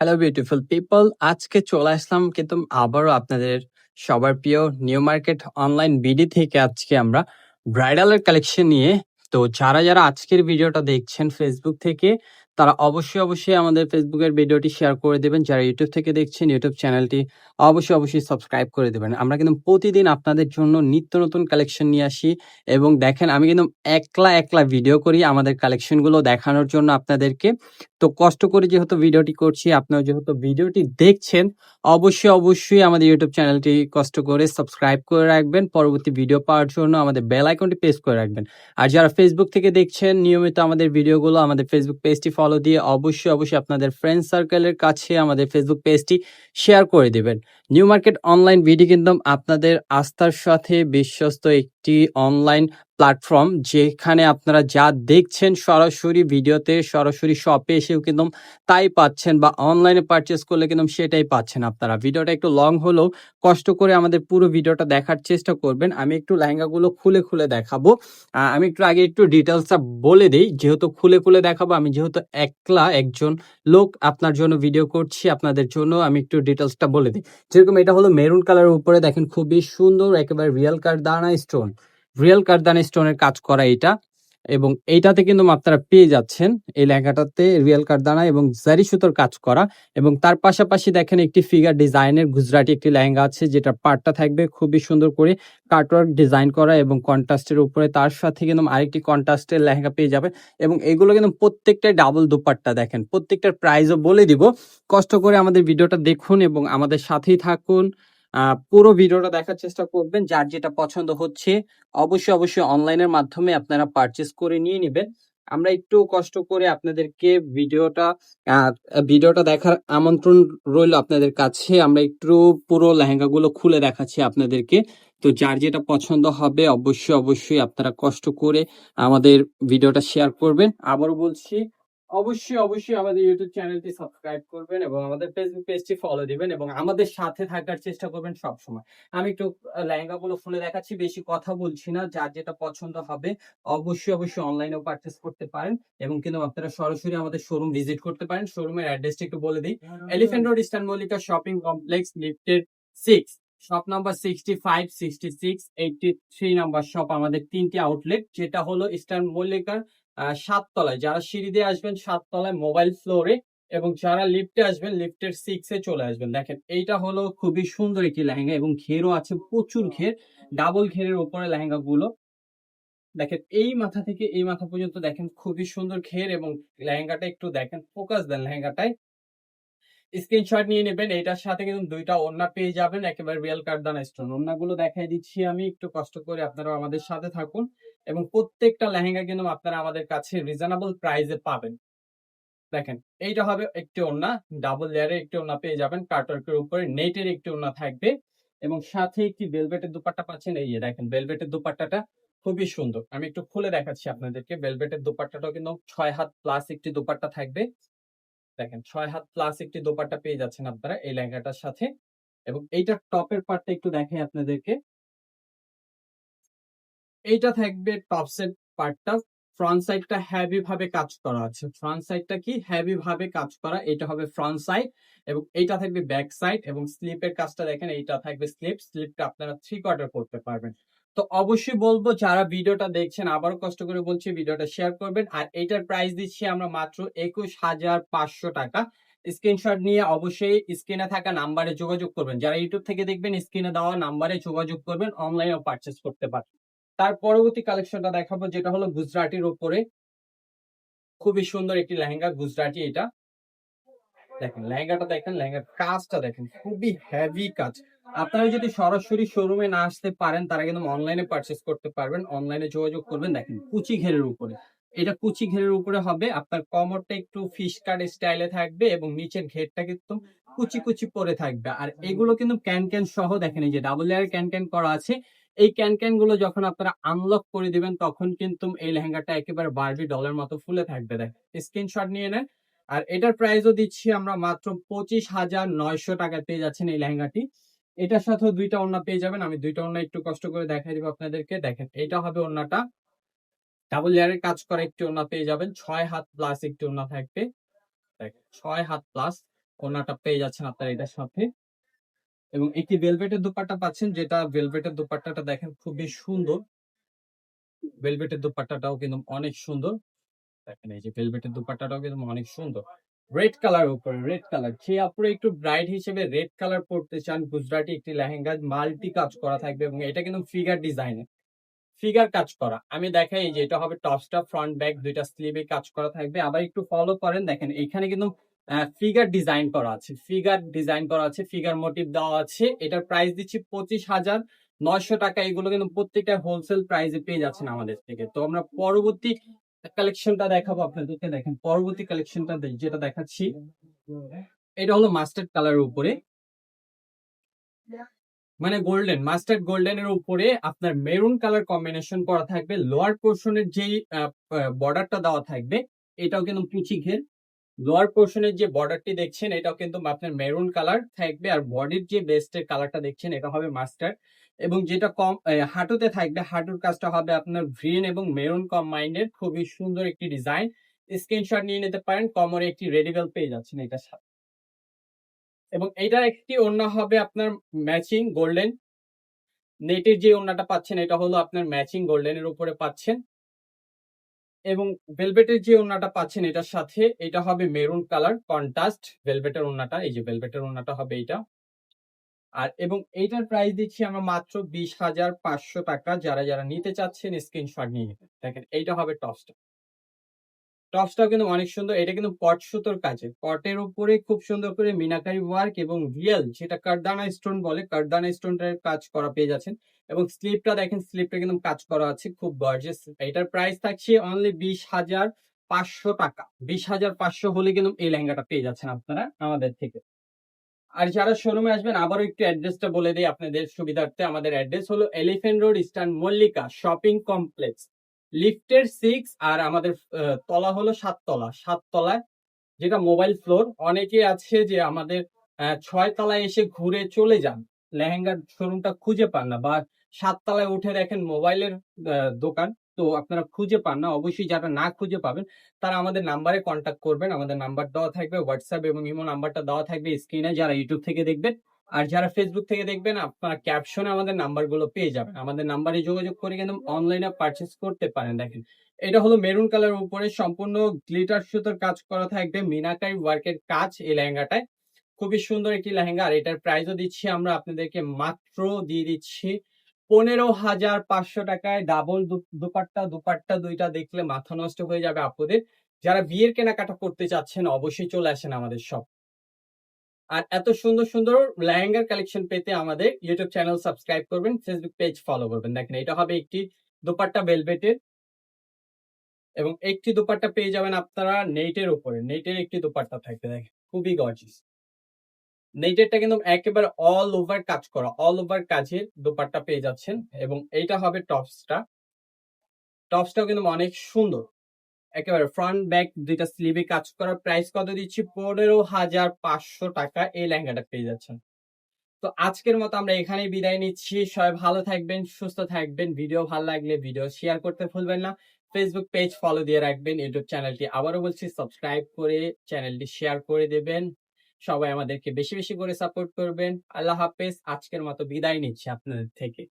Hello beautiful people আজকে চলে আসলাম কিন্তু আবারও আপনাদের সবার প্রিয় নিউ মার্কেট অনলাইন বিডি থেকে আজকে আমরা ব্রাইডালের কালেকশন নিয়ে। তো যারা যারা আজকের ভিডিওটা দেখছেন ফেসবুক থেকে, তারা অবশ্যই অবশ্যই আমাদের ফেসবুকের ভিডিওটি শেয়ার করে দেবেন। যারা ইউটিউব থেকে দেখছেন ইউটিউব চ্যানেলটি অবশ্যই অবশ্যই সাবস্ক্রাইব করে দেবেন। আমরা কিন্তু প্রতিদিন আপনাদের জন্য নিত্য নতুন কালেকশন নিয়ে আসি এবং দেখেন, আমি কিন্তু একলা একলা ভিডিও করি আমাদের কালেকশনগুলো দেখানোর জন্য আপনাদেরকে। তো কষ্ট করে যেহেতু ভিডিওটি করছি আপনারা যেহেতু ভিডিওটি দেখছেন, অবশ্যই অবশ্যই আমাদের ইউটিউব চ্যানেলটি কষ্ট করে সাবস্ক্রাইব করে রাখবেন। পরবর্তী ভিডিও পাওয়ার জন্য আমাদের বেল আইকনটি প্রেস করে রাখবেন। আর যারা ফেসবুক থেকে দেখছেন, নিয়মিত আমাদের ভিডিওগুলো আমাদের ফেসবুক পেজটি ফলো দিয়ে অবশ্যই অবশ্যই আপনাদের ফ্রেন্ড সার্কেলের কাছে আমাদের ফেসবুক পেজটি শেয়ার করে দেবেন। নিউ মার্কেট অনলাইন ভিডিও কিন্তু আপনাদের আস্থার সাথে বিশ্বস্ত একটি অনলাইন প্ল্যাটফর্ম যেখানে আপনারা যা দেখছেন সরাসরি ভিডিওতে, সরাসরি শপে এসেও কিন্তু তাই পাচ্ছেন বা অনলাইনে পারচেস করলে কিন্তু সেটাই পাচ্ছেন আপনারা। ভিডিওটা একটু লং হলেও কষ্ট করে আমাদের পুরো ভিডিওটা দেখার চেষ্টা করবেন। আমি একটু লেহেঙ্গাগুলো খুলে খুলে দেখাবো। আমি একটু আগে একটু ডিটেলসটা বলে দিই। যেহেতু খুলে খুলে দেখাবো, আমি যেহেতু একলা একজন লোক, আপনার জন্য ভিডিও করছি, আপনাদের জন্য আমি একটু ডিটেলসটা বলে দিই। যেরকম এটা হলো মেরুন কালারের উপরে, দেখেন খুবই সুন্দর, একেবারে রিয়েল কারদানা স্টোন রিয়েল কারদানা স্টোনের কাজ করা এটা এবং এইটাতে কিন্তু আপনারা পেয়ে যাচ্ছেন এই লেহেঙ্গাটাতে রিয়েল কারদানা এবং জারি সুতোর কাজ করা এবং তার পাশাপাশি দেখেন একটি ফিগার ডিজাইনের গুজরাটি একটি লেহেঙ্গা আছে যেটা পার্টটা থাকবে খুবই সুন্দর করে কাটওয়ার্ক ডিজাইন করা এবং কন্ট্রাস্টের উপরে তার সাথে কিন্তু আরেকটি কন্ট্রাস্টের লেহেঙ্গা পেয়ে যাবে এবং এগুলো কিন্তু প্রত্যেকটাই ডাবল দুপাট্টা দেখেন। প্রত্যেকটার প্রাইসও বলে দিব। কষ্ট করে আমাদের ভিডিওটা দেখুন এবং আমাদের সাথেই থাকুন। পুরো ভিডিওটা দেখার চেষ্টা করবেন। যার যেটা পছন্দ হচ্ছে, অবশ্যই অবশ্যই অনলাইনের মাধ্যমে আপনারা পারচেস করে নিয়ে নেবেন। আমরা একটু কষ্ট করে আপনাদেরকে ভিডিওটা ভিডিওটা দেখার আমন্ত্রণ রইল আপনাদের কাছে। আমরা একটু পুরো লেহেঙ্গাগুলো খুলে দেখাচ্ছি আপনাদেরকে। তো যার যেটা পছন্দ হবে, অবশ্যই অবশ্যই আপনারা কষ্ট করে আমাদের ভিডিওটা শেয়ার করবেন। আবারও বলছি অবশ্যই অবশ্যই আমাদের ইউটিউব চ্যানেলটি সাবস্ক্রাইব করবেন এবং আমাদের ফেসবুক পেজটি ফলো দিবেন এবং আমাদের সাথে থাকার চেষ্টা করবেন সব সময় আমি একটু লেহেঙ্গা গুলো খুলে দেখাচ্ছি বেশি কথা বলছি না যার যেটা পছন্দ হবে অবশ্যই অবশ্যই অনলাইনেও পারচেস করতে পারেন এবং কিন্তু আপনারা সরাসরি আমাদের শোরুম ভিজিট করতে পারেন। শোরুমের অ্যাড্রেসটা একটু বলে দিই। Elephant road eastern Mallika shopping complex lifted six shop number sixty five sixty six eighty three number shop আমাদের তিনটি আউটলেট যেটা হলো ইস্টার্ন মল্লিকার সাততলায় যারা সিঁড়ি দিয়ে আসবেন সাততলায় মোবাইল ফ্লোরে এবং যারা লিফটে আসবেন লিফটের সিক্স এ চলে আসবেন। দেখেন এইটা হলো খুবই সুন্দর একটি লেহেঙ্গা এবং ঘেরও আছে প্রচুর ঘের। ডাবল ঘেরের উপরে লেহেঙ্গা গুলো দেখেন এই মাথা থেকে এই মাথা পর্যন্ত দেখেন খুবই সুন্দর ঘের এবং লেহেঙ্গাটা একটু দেখেন ফোকাস দেন লেহেঙ্গাটায়। স্ক্রিনশট নিয়ে নেবেন এটার সাথে কিন্তু দুইটা ওড়না পেয়ে যাবেন একেবারে রিয়েল কার্ডানা স্টোন ওড়নাগুলো দেখাই দিচ্ছি আমি একটু কষ্ট করে আপনারা আমাদের সাথে থাকুন। এবং প্রত্যেকটা লেহেঙ্গা কিন্তু আপনারা আমাদের কাছে রিজনেবল প্রাইসে পাবেন। দেখেন, এইটা হবে একটি ওড়না ডাবল লেয়ারের একটি ওড়না পেয়ে যাবেন কাটওয়ার্কের উপরে নেটের একটি ওড়না থাকবে এবং সাথে একটি বেলভেটের দুপাট্টা পাচ্ছেন, এই দেখেন বেলভেটের দুপাট্টাটা খুবই সুন্দর। আমি একটু খুলে দেখাচ্ছি আপনাদেরকে বেলভেটের দুপাট্টাটাও কিন্তু ছয় হাত প্লাস একটি দুপাট্টা থাকবে। দেখেন, ছয় হাত প্লাস একটি দোপাট্টা পেয়ে যাচ্ছেন আপনারা এই লেহেঙ্গাটার সাথে এবং এইটার টপের পার্টটা একটু দেখাই আপনাদেরকে। এইটা থাকবে টপসের পার্টটা ফ্রন্ট সাইডটা হেভি ভাবে কাজ করা আছে। ফ্রন্ট সাইডটা কি? হেভি ভাবে কাজ করা। এটা হবে ফ্রন্ট সাইড এবং এইটা থাকবে ব্যাক সাইড এবং স্লিপের কাজটা দেখেন, এইটা থাকবে স্লিপ স্লিপটা আপনারা থ্রি কোয়ার্টার করতে পারবেন। তো অবশ্যই বলব, যারা ভিডিওটা দেখছেন, আবারও কষ্ট করে বলছি, ভিডিওটা শেয়ার করবেন। আর এইটার প্রাইস দিচ্ছি আমরা মাত্র একুশ হাজার পাঁচশো টাকা। স্ক্রিনশট নিয়ে অবশ্যই স্ক্রিনে থাকা নাম্বারে যোগাযোগ করবেন। যারা ইউটিউব থেকে দেখবেন স্ক্রিনে দেওয়া নাম্বারে যোগাযোগ করবেন অনলাইনেও পারচেস করতে পারেন তার পরবর্তী কালেকশনটা দেখাবো, যেটা হলো গুজরাটির উপরে খুবই সুন্দর একটি লেহেঙ্গা, গুজরাটি এটা। দেখেন, লেহেঙ্গাটা দেখেন, লেহেঙ্গার কাজটা দেখেন, খুবই হেভি কাজ। আপনারা যদি সরাসরি শোরুমে না আসতে পারেন, তারা কিন্তু অনলাইনে পারচেস করতে পারবেন অনলাইনে যোগাযোগ করবেন। দেখেন, কুচি ঘেরের উপরে। এটা কুচি ঘেরের উপরে হবে, আপনার কমরটা একটু ফিশ কাট স্টাইলে থাকবে এবং নিচের ঘেরটা কিন্তু কুচি কুচি পরে থাকবে। আর এগুলো কিন্তু ক্যান ক্যান সহ দেখেন, এই যে ডাবল লেয়ার ক্যান ক্যান করা আছে এই ক্যান ক্যানগুলো যখন আপনারা আনলক করে দিবেন, তখন কিন্তু এই লেহেঙ্গাটা একেবারে বারবি ডলের মতো ফুলে থাকবে। দেখ স্ক্রিনশট নিয়ে নেন আর এটার প্রাইসও দিচ্ছি আমরা মাত্র পঁচিশ হাজার নয়শো টাকা পেয়ে যাচ্ছেন এই লেহেঙ্গাটি। এটার সাথেও দুইটা ওড়না পেয়ে যাবেন। আমি দুইটা ওড়না একটু কষ্ট করে দেখাই দিব আপনাদেরকে। দেখেন, এটা হবে ওড়নাটা। ডাবল লেয়ারের কাজ করা একটি ওড়না পেয়ে যাবেন। ছয় হাত প্লাস একটি ওড়না থাকবে। দেখেন ছয় হাত প্লাস ওনাটা পেয়ে যাচ্ছেন আপনারা এটার সাথে। এবং একটি ভেলভেটের দুপাট্টা পাচ্ছেন, যেটা ভেলভেটের দুপাট্টাটা দেখেন খুবই সুন্দর। ভেলভেটের দুপাট্টাটাও কিন্তু অনেক সুন্দর। দেখেন এই যে ভেলভেটের দুপাট্টাটাও কিন্তু অনেক সুন্দর। রেড কালার উপরে রেড কালার যে আপুরে একটু ব্রাইট হিসেবে রেড কালার পড়তে চান, গুজরাটি একটি লেহেঙ্গা, মাল্টি কাজ করা থাকবে এবং এটা কিন্তু ফিগার ডিজাইনে ফিগার কাজ করা। আমি দেখাই যে এটা হবে টপসটা ফ্রন্ট ব্যাক দুইটা স্লিভে কাজ করা থাকবে। আবার একটু ফলো করেন, দেখেন এখানে কিন্তু ফিগার ডিজাইন করা আছে। ফিগার ডিজাইন করা আছে ফিগার মোটিভ দেওয়া আছে। এটার প্রাইস দিচ্ছি পঁচিশ হাজার নয়শো টাকা। এগুলো কিন্তু প্রত্যেকটা হোলসেল প্রাইসে পেয়ে যাচ্ছেন আমাদের থেকে। তো আমরা পরবর্তী কালেকশনটা দেখাবো আপনাদেরকে। দেখেন, পরবর্তী কালেকশনটা যেটা দেখাচ্ছি, এটা হলো মাস্টার্ড কালারের উপরে। মানে গোল্ডেন মাস্টার্ড গোল্ডেনের উপরে আপনার মেরুন কালার কম্বিনেশন করা থাকবে। লোয়ার পোর্শনের যেই বর্ডারটা দেওয়া থাকবে, এটাও কিন্তু পুঁচি ঘের। লোয়ার পোর্শনের যে বর্ডারটি দেখছেন, এটাও কিন্তু আপনার মেরুন কালার থাকবে আর বডির যে বেস্টের কালারটা দেখছেন, এটা হবে মাস্টার এবং যেটা কম হাঁটুতে থাকবে, হাঁটুর কাজটা হবে আপনার গ্রিন এবং মেরুন কম্বাইন্ডের খুবই সুন্দর একটি ডিজাইন স্ক্রিনশট নিয়ে নিতে পারেন, কমরে একটি রেডিবেল পেয়ে যাচ্ছেন এটার সাথে। এবং এটার একটি ওড়না হবে আপনার ম্যাচিং গোল্ডেন নেটের যে ওড়নাটা পাচ্ছেন, এটা হলো আপনার ম্যাচিং গোল্ডেনের উপরে পাচ্ছেন। এবং ভেলভেটের যে ওড়নাটা পাচ্ছেন এটার সাথে, এটা হবে মেরুন কালার কন্ট্রাস্ট ভেলভেটের ওড়নাটা, এই যে ভেলভেটের ওড়নাটা হবে এটা। আর এবং এইটার প্রাইস দিচ্ছি আমরা মাত্র বিশ হাজার পাঁচশো টাকা, যারা যারা নিতে চাচ্ছেন স্ক্রিনশট নিয়ে দেখেন, এইটা হবে টপসটা টপসটাও কিন্তু অনেক সুন্দর। এটা কিন্তু পট সুতোর কাজে। পটের উপরে খুব সুন্দর করে মিনাকারি ওয়ার্ক এবং রিয়েল যেটা কারদানা স্টোন বলে, কারদানা স্টোনটার কাজ করা পেয়ে যাচ্ছেন। এবং স্লিপটা দেখেন স্লিপটা কিন্তু কাজ করা আছে খুব গর্জিয়াস এটার প্রাইস থাকছে অনলি বিশ হাজার পাঁচশো টাকা। বিশ হাজার পাঁচশো হলে কিন্তু এই লেহেঙ্গাটা পেয়ে যাচ্ছেন আপনারা আমাদের থেকে। আর যারা শোরুমে আসবেন, আবারও একটু অ্যাড্রেসটা বলে দিই আপনাদের সুবিধার্থে। আমাদের অ্যাড্রেস হলো elephant road eastern Mallika shopping complex লিফটের সিক্স আর আমাদের তলা হলো সাততলা সাততলায় যেটা মোবাইল ফ্লোর অনেকে আছে যে আমাদের ছয় তলায় এসে ঘুরে চলে যান। লেহেঙ্গার শোরুমটা খুঁজে পান না বা সাততলায় উঠে দেখেন মোবাইলের দোকান, তো আপনারা খুঁজে পান না। অবশ্যই যারা না খুঁজে পাবেন, তারা আমাদের নাম্বারে কন্ট্যাক্ট করবেন। আমাদের নাম্বার দেওয়া থাকবে হোয়াটসঅ্যাপ এবং ইমো নাম্বারটা দেওয়া থাকবে স্ক্রিনে যারা ইউটিউব থেকে দেখবেন আর যারা ফেসবুক থেকে দেখবেন, আপনারা ক্যাপশনে আমাদের নাম্বারগুলো পেয়ে যাবেন। আমাদের নাম্বারে যোগাযোগ করে কিন্তু অনলাইনে পারচেস করতে পারেন। দেখেন, এটা হলো মেরুন কালার উপরে সম্পূর্ণ গ্লিটার সুতোর কাজ করা থাকবে মিনাকারি ওয়ার্কের কাজ এই লেহেঙ্গাটায়। খুবই সুন্দর একটি লেহেঙ্গা। আর এটার প্রাইসও দিচ্ছি আমরা আপনাদেরকে মাত্র দিয়ে দিচ্ছি পনেরো হাজার পাঁচশো টাকায়। ডাবল দুপাট্টা দুপাট্টা দুইটা দেখলে মাথা নষ্ট হয়ে যাবে আপুদের যারা বিয়ের কেনাকাটা করতে চাচ্ছেন, অবশ্যই চলে আসেন আমাদের সব আর এত সুন্দর সুন্দর লেহেঙ্গার কালেকশন পেতে আমাদের ইউটিউব চ্যানেল সাবস্ক্রাইব করবেন ফেসবুক পেজ ফলো করবেন। দেখেন, এটা হবে একটি দুপাট্টা বেলভেটের এবং একটি দুপাট্টা পেয়ে যাবেন আপনারা নেটের উপরে। নেটের একটি দুপাট্টা থাকবে, দেখেন, খুবই গর্জিস নেটেরটা কিন্তু একেবারে অল ওভার কাজ করা অল ওভার কাজের দুপাট্টা পেয়ে যাচ্ছেন এবং এইটা হবে টপসটা টপসটাও কিন্তু অনেক সুন্দর। একেবারে ফ্রন্ট ব্যাক দুইটা স্লিভে কাজ করার প্রাইস কত দিচ্ছি? পনেরো হাজার পাঁচশো টাকা এই লেহেঙ্গাটা পেয়ে যাচ্ছেন। তো আজকের মতো আমরা এখানেই বিদায় নিচ্ছি। সবাই ভালো থাকবেন, সুস্থ থাকবেন। ভিডিও ভালো লাগলে ভিডিও শেয়ার করতে ভুলবেন না। ফেসবুক পেজ ফলো দিয়ে রাখবেন। ইউটিউব চ্যানেলটি আবারও বলছি সাবস্ক্রাইব করে চ্যানেলটি শেয়ার করে দেবেন। সবাই আমাদেরকে বেশি বেশি করে সাপোর্ট করবেন। আল্লাহ হাফেজ। আজকের মতো বিদায় নিচ্ছি আপনাদের থেকে।